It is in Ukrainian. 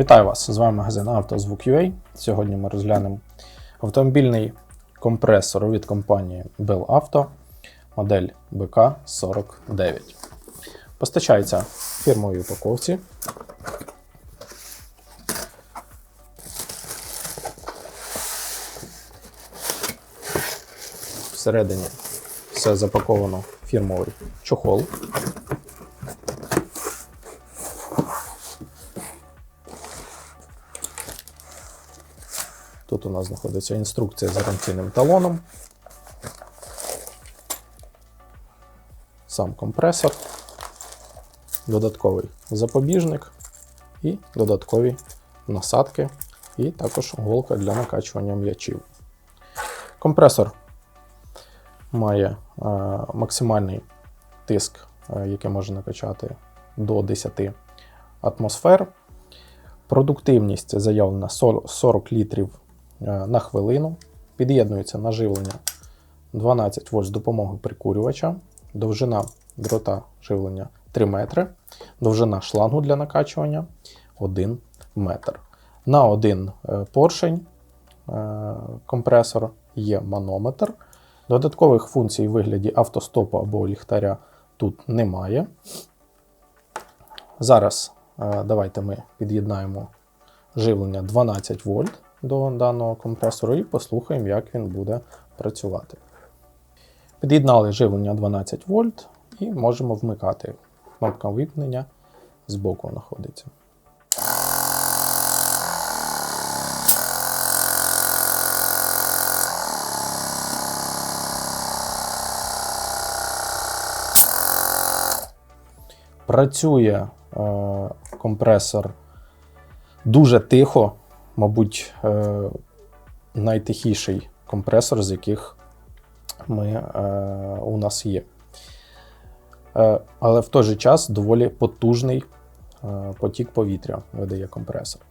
Вітаю вас! З вами магазин «Автозвук.UA». Сьогодні ми розглянемо автомобільний компресор від компанії Bell Auto, модель BK49. Постачається в фірмовій упаковці. Всередині все запаковано фірмовий чохол. Тут у нас знаходиться інструкція з гарантійним талоном. Сам компресор, додатковий запобіжник і додаткові насадки, і також голка для накачування м'ячів. Компресор має е, максимальний тиск, е, який може накачати до 10 атмосфер. Продуктивність заявлена 40 літрів на хвилину. Під'єднується на живлення 12 вольт з допомогою прикурювача, довжина дрота живлення 3 метри, довжина шлангу для накачування 1 метр. На один е, поршень е, компресор є манометр. Додаткових функцій у вигляді автостопу або ліхтаря тут немає. Зараз е, давайте ми під'єднаємо живлення 12 вольт до даного компресору і послухаємо, як він буде працювати. Під'єднали живлення 12 вольт і можемо вмикати. Кнопка вимкнення збоку знаходиться. Працює е, компресор дуже тихо, мабуть, е, найтихіший компресор, з яких ми, е, у нас є. Е, але в той же час доволі потужний потік повітря видає компресор.